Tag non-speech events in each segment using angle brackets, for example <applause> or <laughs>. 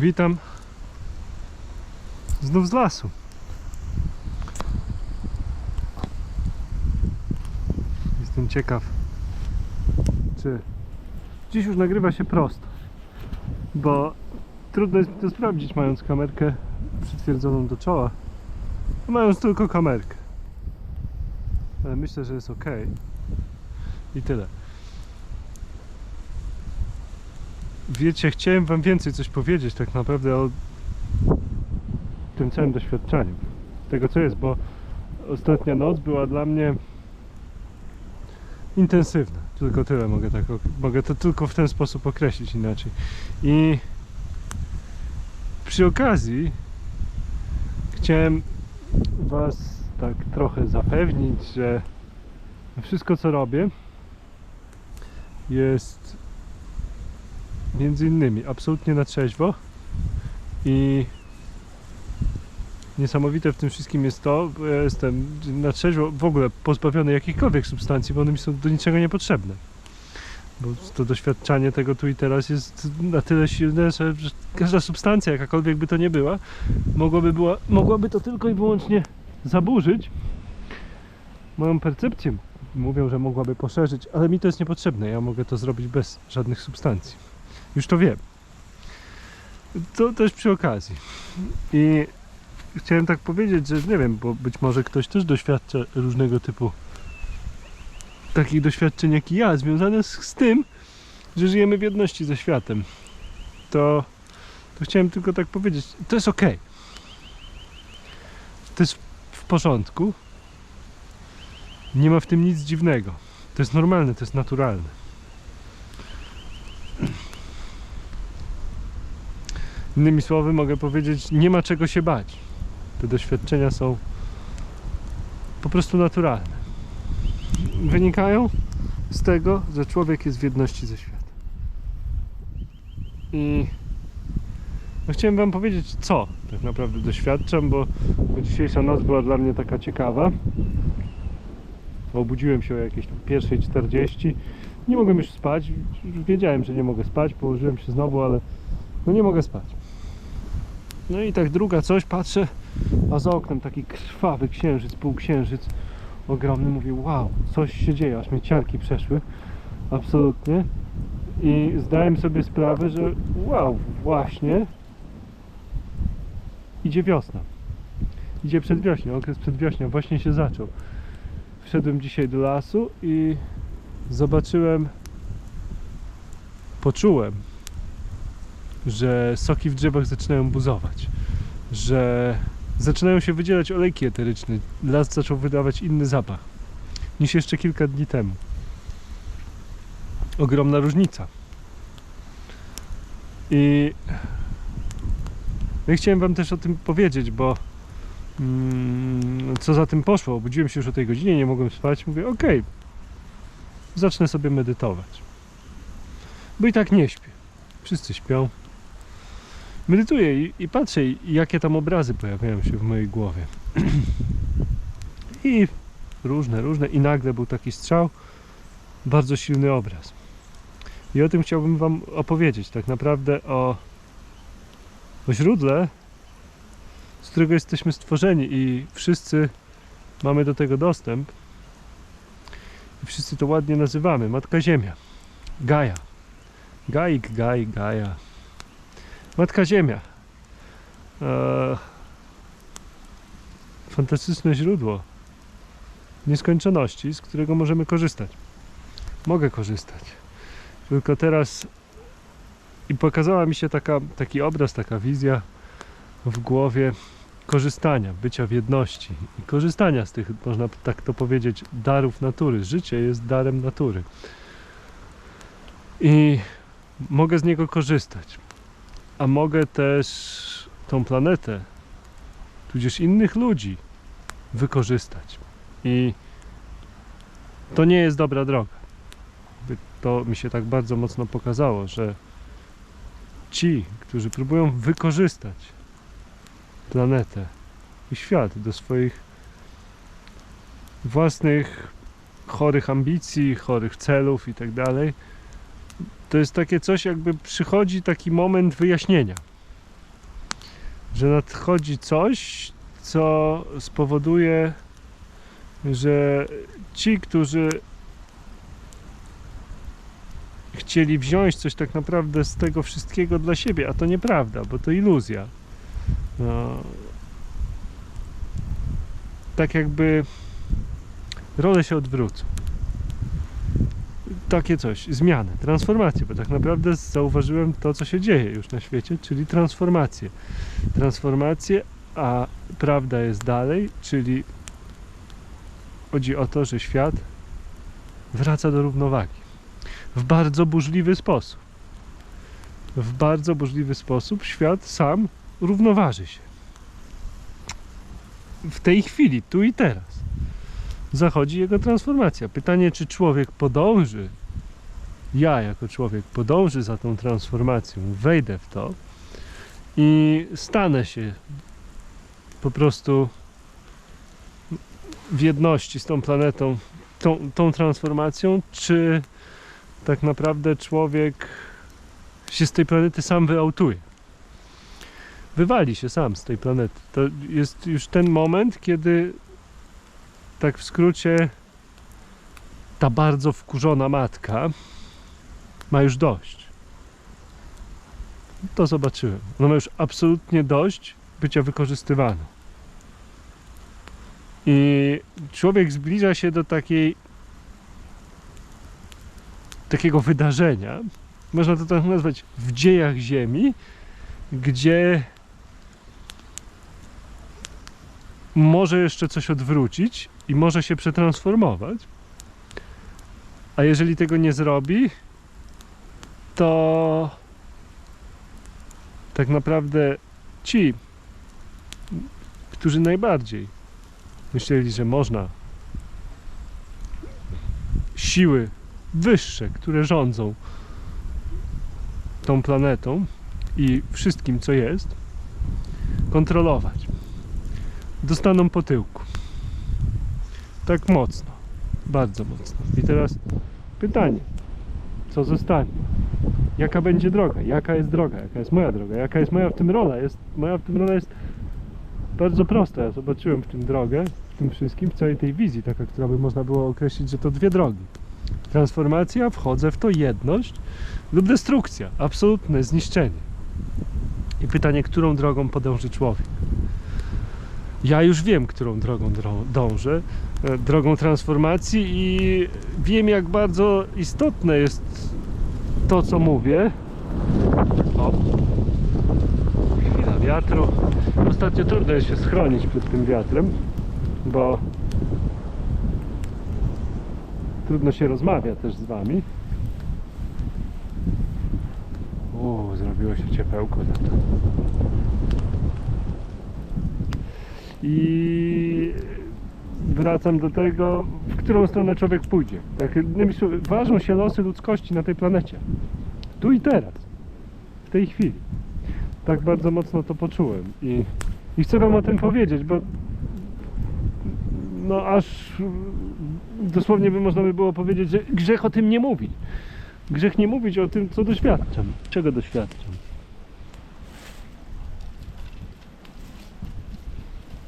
Witam znów z lasu. Jestem ciekaw, czy dziś już nagrywa się prosto, bo trudno jest to sprawdzić mając kamerkę przytwierdzoną do czoła, mając tylko kamerkę. Ale myślę, że jest ok. I tyle. Wiecie, chciałem wam więcej coś powiedzieć tak naprawdę o tym całym doświadczeniu. Tego co jest, bo ostatnia noc była dla mnie intensywna. Tylko tyle mogę tak mogę to tylko w ten sposób określić inaczej. I przy okazji chciałem was tak trochę zapewnić, że wszystko co robię jest między innymi absolutnie na trzeźwo i niesamowite w tym wszystkim jest to, bo ja jestem na trzeźwo w ogóle pozbawiony jakichkolwiek substancji, bo one mi są do niczego niepotrzebne. Bo to doświadczanie tego tu i teraz jest na tyle silne, że, każda substancja, jakakolwiek by to nie była, mogłaby, była, mogłaby to tylko i wyłącznie zaburzyć moją percepcję. Mówią, że mogłaby poszerzyć, ale mi to jest niepotrzebne. Ja mogę to zrobić bez żadnych substancji. Już to wiem. To też przy okazji. I chciałem tak powiedzieć, że nie wiem, bo być może ktoś też doświadcza różnego typu takich doświadczeń jak i ja, związane z, z tym, że żyjemy w jedności ze światem. To, to chciałem tylko tak powiedzieć. To jest ok. To jest w porządku. Nie ma w tym nic dziwnego. To jest normalne, to jest naturalne. Innymi słowy mogę powiedzieć, nie ma czego się bać. Te doświadczenia są po prostu naturalne. Wynikają z tego, że człowiek jest w jedności ze światem. I no chciałem Wam powiedzieć, co tak naprawdę doświadczam, bo, bo dzisiejsza noc była dla mnie taka ciekawa. Obudziłem się o jakieś tam pierwszej 40. Nie mogłem już spać. Wiedziałem, że nie mogę spać. Położyłem się znowu, ale no nie mogę spać. No i tak druga coś, patrzę, a za oknem taki krwawy księżyc, półksiężyc ogromny. Mówię, wow, coś się dzieje, aż mnie ciarki przeszły. Absolutnie. I zdałem sobie sprawę, że wow, właśnie idzie wiosna. Idzie przedwiośnie, okres przedwiośnia właśnie się zaczął. Wszedłem dzisiaj do lasu i zobaczyłem, poczułem, że soki w drzewach zaczynają buzować, że zaczynają się wydzielać olejki eteryczne. Las zaczął wydawać inny zapach niż jeszcze kilka dni temu. Ogromna różnica. I ja chciałem Wam też o tym powiedzieć, bo mm, co za tym poszło. Obudziłem się już o tej godzinie, nie mogłem spać. Mówię, okej, zacznę sobie medytować. Bo i tak nie śpię. Wszyscy śpią. Medytuję i, i patrzę, jakie tam obrazy pojawiają się w mojej głowie. <clears throat> I różne, różne. I nagle był taki strzał, bardzo silny obraz. I o tym chciałbym Wam opowiedzieć. Tak naprawdę o, o źródle, z którego jesteśmy stworzeni i wszyscy mamy do tego dostęp. I wszyscy to ładnie nazywamy. Matka Ziemia. Gaja. Gaik, Gaj, Gaja. Matka Ziemia. Eee, fantastyczne źródło nieskończoności, z którego możemy korzystać. Mogę korzystać. Tylko teraz i pokazała mi się taka, taki obraz, taka wizja w głowie korzystania, bycia w jedności i korzystania z tych, można tak to powiedzieć, darów natury. Życie jest darem natury. I mogę z niego korzystać. A mogę też tą planetę, tudzież innych ludzi wykorzystać. I to nie jest dobra droga. To mi się tak bardzo mocno pokazało, że ci, którzy próbują wykorzystać planetę i świat do swoich własnych chorych ambicji, chorych celów i tak to jest takie coś, jakby przychodzi taki moment wyjaśnienia. że nadchodzi coś, co spowoduje, że ci, którzy chcieli wziąć coś tak naprawdę z tego wszystkiego dla siebie, a to nieprawda, bo to iluzja. No, tak jakby role się odwrócą. Takie coś, zmiany, transformacje, bo tak naprawdę zauważyłem to, co się dzieje już na świecie, czyli transformacje. Transformacje, a prawda jest dalej, czyli chodzi o to, że świat wraca do równowagi w bardzo burzliwy sposób. W bardzo burzliwy sposób świat sam równoważy się. W tej chwili, tu i teraz, zachodzi jego transformacja. Pytanie, czy człowiek podąży, ja jako człowiek podąży za tą transformacją, wejdę w to i stanę się po prostu w jedności z tą planetą, tą, tą transformacją, czy tak naprawdę człowiek się z tej planety sam wyautuje. Wywali się sam z tej planety. To jest już ten moment, kiedy tak w skrócie ta bardzo wkurzona matka ma już dość. To zobaczyłem. Ona ma już absolutnie dość bycia wykorzystywaną. I człowiek zbliża się do takiej takiego wydarzenia, można to tak nazwać w dziejach Ziemi, gdzie może jeszcze coś odwrócić i może się przetransformować. A jeżeli tego nie zrobi, to tak naprawdę ci, którzy najbardziej myśleli, że można siły wyższe, które rządzą tą planetą i wszystkim, co jest, kontrolować. Dostaną po tyłku. Tak mocno. Bardzo mocno. I teraz pytanie. Co zostanie? Jaka będzie droga? Jaka jest droga? Jaka jest moja droga? Jaka jest moja w tym rola? Jest, moja w tym rola jest bardzo prosta. Ja zobaczyłem w tym drogę, w tym wszystkim, w całej tej wizji, taka, która by można było określić, że to dwie drogi. Transformacja, wchodzę w to jedność lub destrukcja, absolutne zniszczenie. I pytanie, którą drogą podąży człowiek? Ja już wiem, którą drogą dro- dążę, e, drogą transformacji i wiem, jak bardzo istotne jest to, co mówię. O, chwila wiatru. Ostatnio trudno jest się schronić przed tym wiatrem, bo trudno się rozmawia też z wami. O, zrobiło się ciepełko za to. I wracam do tego, w którą stronę człowiek pójdzie. Tak, ważą się losy ludzkości na tej planecie. Tu i teraz. W tej chwili. Tak bardzo mocno to poczułem. I, i chcę wam o tym powiedzieć, bo no aż dosłownie by można by było powiedzieć, że grzech o tym nie mówić. Grzech nie mówić o tym, co doświadczam. Czego doświadczam?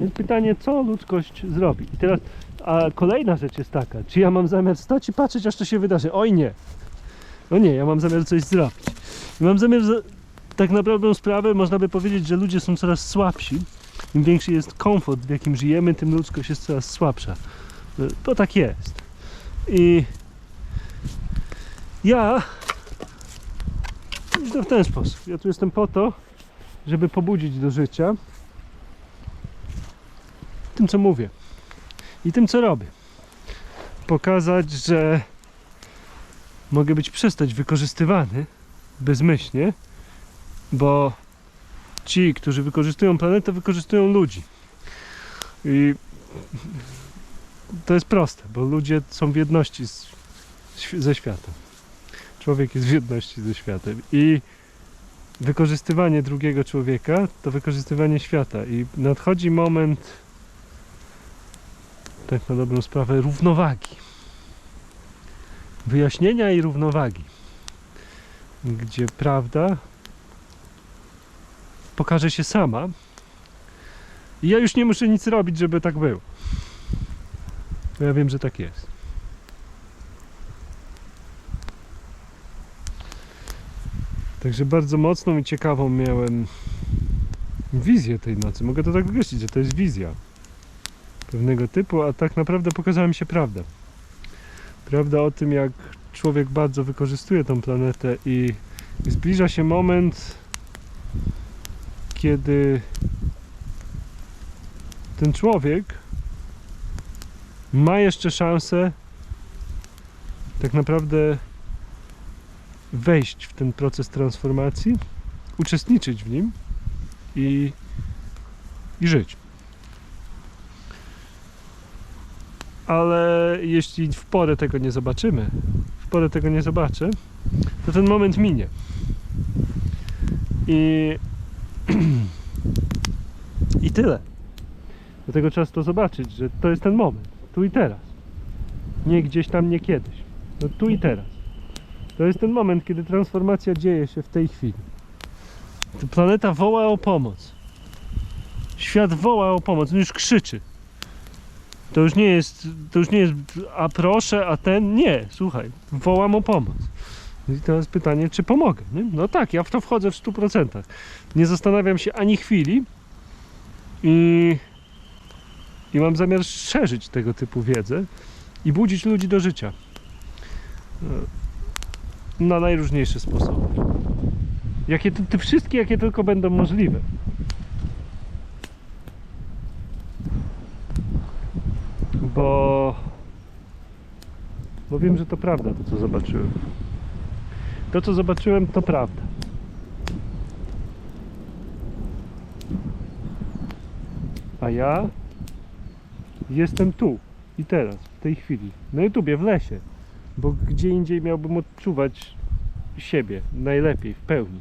Więc pytanie, co ludzkość zrobi? I teraz, a kolejna rzecz jest taka, czy ja mam zamiar stać i patrzeć, aż to się wydarzy? Oj nie. No nie, ja mam zamiar coś zrobić. I mam zamiar, za... tak naprawdę sprawę, można by powiedzieć, że ludzie są coraz słabsi. Im większy jest komfort, w jakim żyjemy, tym ludzkość jest coraz słabsza. To tak jest. I ja idę w ten sposób. Ja tu jestem po to, żeby pobudzić do życia tym, co mówię i tym, co robię. Pokazać, że mogę być przestać wykorzystywany bezmyślnie, bo ci, którzy wykorzystują planetę, wykorzystują ludzi. I to jest proste, bo ludzie są w jedności z, ze światem. Człowiek jest w jedności ze światem i wykorzystywanie drugiego człowieka to wykorzystywanie świata i nadchodzi moment tak na dobrą sprawę równowagi. Wyjaśnienia i równowagi. Gdzie prawda pokaże się sama I ja już nie muszę nic robić, żeby tak było. Bo ja wiem, że tak jest. Także bardzo mocną i ciekawą miałem wizję tej nocy. Mogę to tak określić, że to jest wizja pewnego typu, a tak naprawdę pokazała mi się prawda. Prawda o tym, jak człowiek bardzo wykorzystuje tą planetę i, i zbliża się moment, kiedy ten człowiek ma jeszcze szansę tak naprawdę wejść w ten proces transformacji, uczestniczyć w nim i, i żyć. Ale jeśli w porę tego nie zobaczymy, w porę tego nie zobaczę, to ten moment minie. I, <clears throat> i tyle. Dlatego trzeba to zobaczyć, że to jest ten moment, tu i teraz. Nie gdzieś tam, nie kiedyś. No tu i teraz. To jest ten moment, kiedy transformacja dzieje się w tej chwili. Ta planeta woła o pomoc. Świat woła o pomoc, on już krzyczy. To już nie jest, to już nie jest, a proszę, a ten, nie, słuchaj, wołam o pomoc. I teraz pytanie, czy pomogę? Nie? No tak, ja w to wchodzę w 100%. Nie zastanawiam się ani chwili i, i mam zamiar szerzyć tego typu wiedzę i budzić ludzi do życia. Na najróżniejsze sposoby. Jakie te, te wszystkie, jakie tylko będą możliwe. Bo, bo wiem, że to prawda, to co zobaczyłem. To co zobaczyłem, to prawda. A ja jestem tu i teraz, w tej chwili, na YouTubie, w lesie. Bo gdzie indziej miałbym odczuwać siebie najlepiej, w pełni.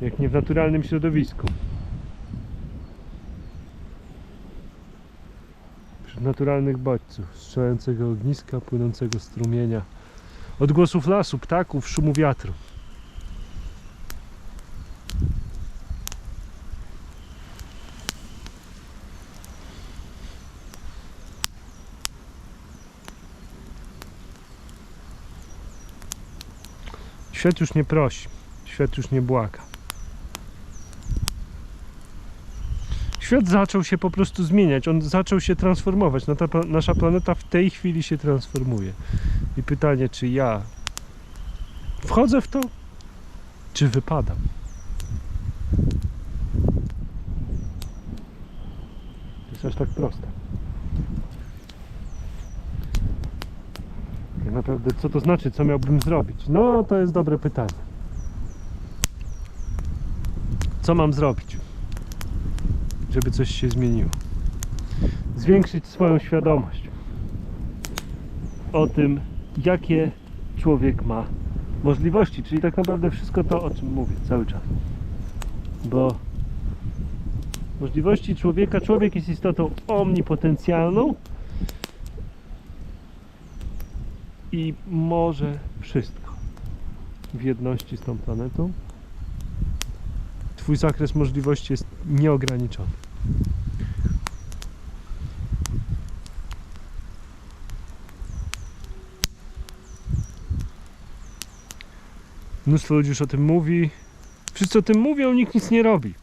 Jak nie w naturalnym środowisku. Naturalnych bodźców, strzelającego ogniska, płynącego strumienia, odgłosów lasu, ptaków, szumu wiatru. Świat już nie prosi, świat już nie błaga. Świat zaczął się po prostu zmieniać, on zaczął się transformować. Nasza planeta w tej chwili się transformuje. I pytanie, czy ja wchodzę w to, czy wypadam? To jest aż tak proste. Tak naprawdę, co to znaczy, co miałbym zrobić? No, to jest dobre pytanie. Co mam zrobić, żeby coś się zmieniło? Zwiększyć swoją świadomość o tym, jakie człowiek ma możliwości, czyli tak naprawdę wszystko to, o czym mówię cały czas. Bo możliwości człowieka, człowiek jest istotą omnipotencjalną i może wszystko w jedności z tą planetą. Twój zakres możliwości jest nieograniczony. Mnóstwo ludzi już o tym mówi. Wszyscy o tym mówią, nikt nic nie robi.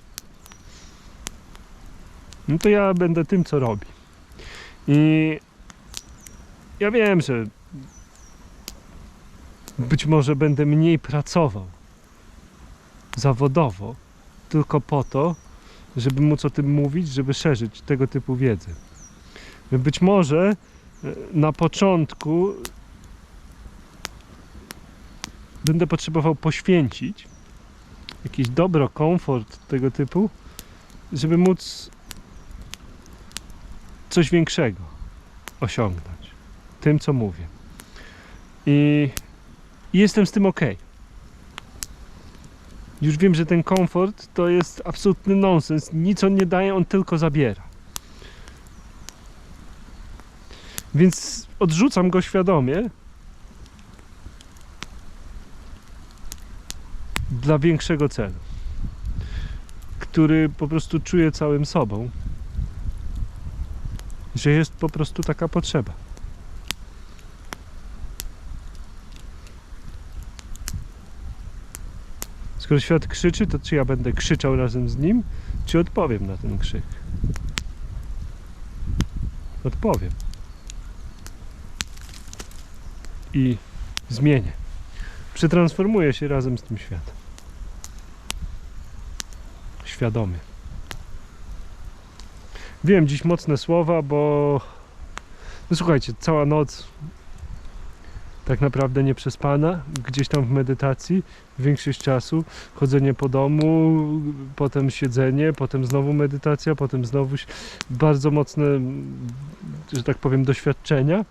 No to ja będę tym, co robi. I ja wiem, że być może będę mniej pracował zawodowo, tylko po to, żeby móc o tym mówić, żeby szerzyć tego typu wiedzę. Być może e, na początku będę potrzebował poświęcić jakieś dobro, komfort tego typu, żeby móc coś większego osiągnąć tym, co mówię. I i jestem z tym ok. Już wiem, że ten komfort to jest absolutny nonsens. Nic on nie daje, on tylko zabiera. Więc odrzucam go świadomie dla większego celu, który po prostu czuję całym sobą że jest po prostu taka potrzeba. Skoro świat krzyczy, to czy ja będę krzyczał razem z nim, czy odpowiem na ten krzyk? Odpowiem. I zmienię. Przetransformuję się razem z tym światem. Świadomie. Wiem dziś mocne słowa, bo no słuchajcie, cała noc tak naprawdę nie przespana, gdzieś tam w medytacji, większość czasu chodzenie po domu, potem siedzenie, potem znowu medytacja, potem znowu bardzo mocne, że tak powiem, doświadczenia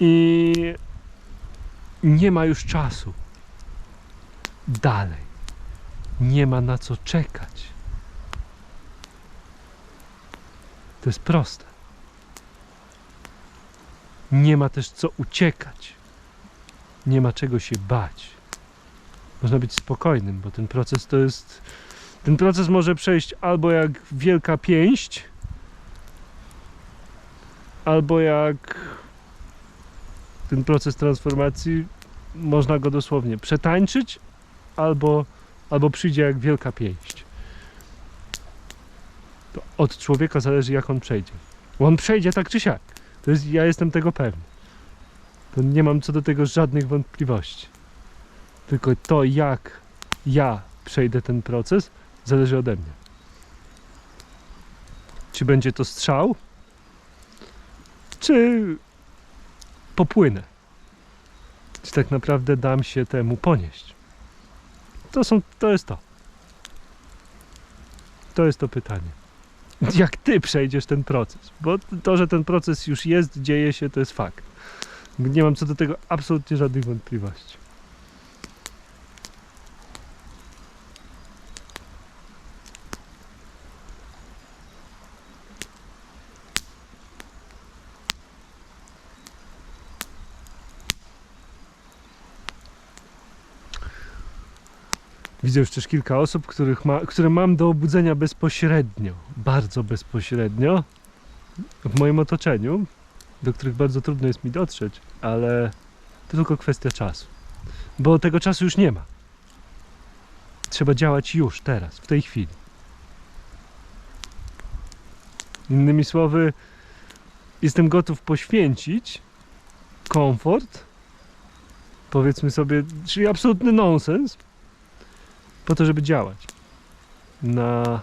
i nie ma już czasu dalej. Nie ma na co czekać. To jest proste. Nie ma też co uciekać. Nie ma czego się bać. Można być spokojnym, bo ten proces to jest. Ten proces może przejść albo jak wielka pięść, albo jak ten proces transformacji można go dosłownie przetańczyć, albo, albo przyjdzie jak wielka pięść. To od człowieka zależy, jak on przejdzie. On przejdzie tak czy siak. To jest, ja jestem tego pewny. To nie mam co do tego żadnych wątpliwości. Tylko to, jak ja przejdę ten proces, zależy ode mnie. Czy będzie to strzał, czy popłynę. Czy tak naprawdę dam się temu ponieść. To, są, to jest to. To jest to pytanie <laughs> jak ty przejdziesz ten proces. Bo to, że ten proces już jest, dzieje się, to jest fakt. Nie mam co do tego absolutnie żadnych wątpliwości. Widzę już też kilka osób, których ma, które mam do obudzenia bezpośrednio, bardzo bezpośrednio w moim otoczeniu, do których bardzo trudno jest mi dotrzeć, ale to tylko kwestia czasu. Bo tego czasu już nie ma. Trzeba działać już, teraz, w tej chwili. Innymi słowy, jestem gotów poświęcić komfort, powiedzmy sobie, czyli absolutny nonsens, po to, żeby działać na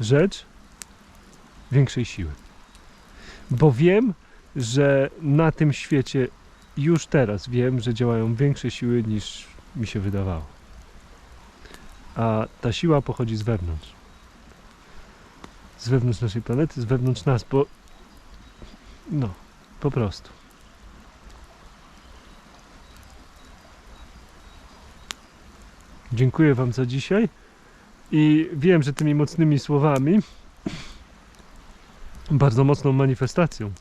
rzecz większej siły. Bo wiem, że na tym świecie już teraz wiem, że działają większe siły niż mi się wydawało. A ta siła pochodzi z wewnątrz. Z wewnątrz naszej planety, z wewnątrz nas, bo no, po prostu. Dziękuję Wam za dzisiaj i wiem, że tymi mocnymi słowami, bardzo mocną manifestacją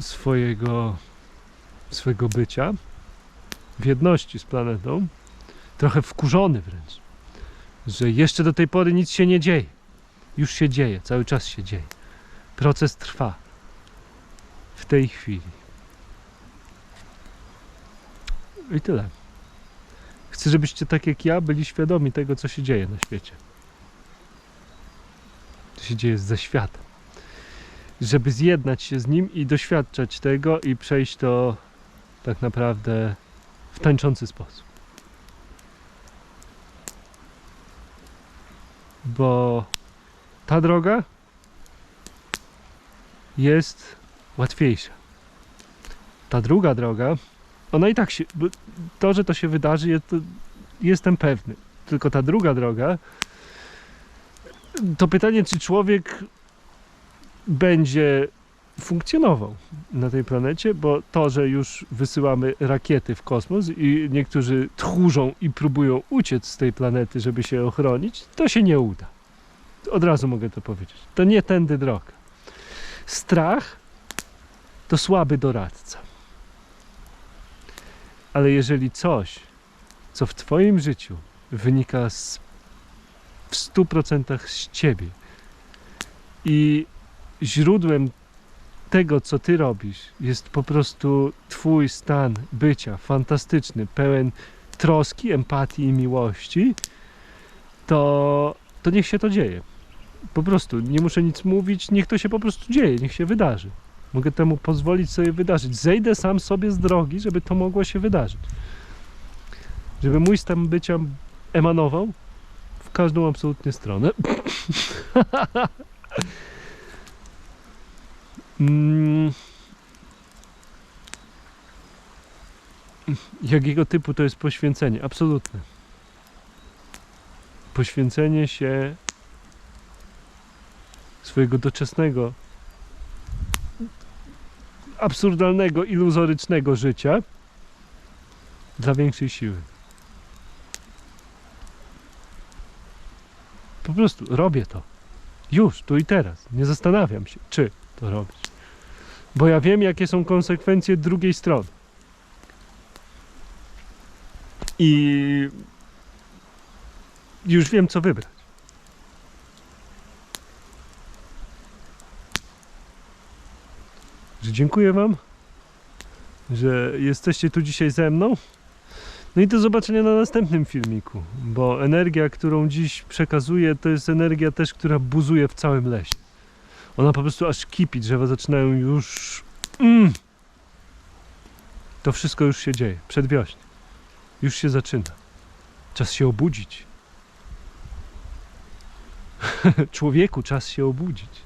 swojego, swojego bycia w jedności z planetą, trochę wkurzony wręcz, że jeszcze do tej pory nic się nie dzieje. Już się dzieje, cały czas się dzieje. Proces trwa w tej chwili. I tyle. Chcę, żebyście tak jak ja byli świadomi tego, co się dzieje na świecie. Co się dzieje ze światem. Żeby zjednać się z nim i doświadczać tego i przejść to tak naprawdę w tańczący sposób. Bo ta droga jest łatwiejsza. Ta druga droga ona i tak się. To, że to się wydarzy, jest, jestem pewny. Tylko ta druga droga. To pytanie, czy człowiek będzie funkcjonował na tej planecie, bo to, że już wysyłamy rakiety w kosmos i niektórzy tchórzą i próbują uciec z tej planety, żeby się ochronić, to się nie uda. Od razu mogę to powiedzieć. To nie tędy droga. Strach to słaby doradca. Ale jeżeli coś, co w Twoim życiu wynika z, w 100% z Ciebie I źródłem tego, co ty robisz, jest po prostu twój stan bycia fantastyczny, pełen troski, empatii i miłości, to, to niech się to dzieje. Po prostu nie muszę nic mówić, niech to się po prostu dzieje, niech się wydarzy. Mogę temu pozwolić sobie wydarzyć. Zejdę sam sobie z drogi, żeby to mogło się wydarzyć. Żeby mój stan bycia emanował w każdą absolutnie stronę. Mm. Jakiego typu to jest poświęcenie? Absolutne. Poświęcenie się swojego doczesnego, absurdalnego, iluzorycznego życia dla większej siły. Po prostu robię to. Już, tu i teraz. Nie zastanawiam się, czy to robić. Bo ja wiem, jakie są konsekwencje drugiej strony. I już wiem, co wybrać. Że dziękuję Wam, że jesteście tu dzisiaj ze mną. No i do zobaczenia na następnym filmiku, bo energia, którą dziś przekazuję, to jest energia też, która buzuje w całym lesie. Ona po prostu aż kipi, drzewa zaczynają już... Mm. To wszystko już się dzieje, przedwiośnie. Już się zaczyna. Czas się obudzić. <laughs> Człowieku, czas się obudzić.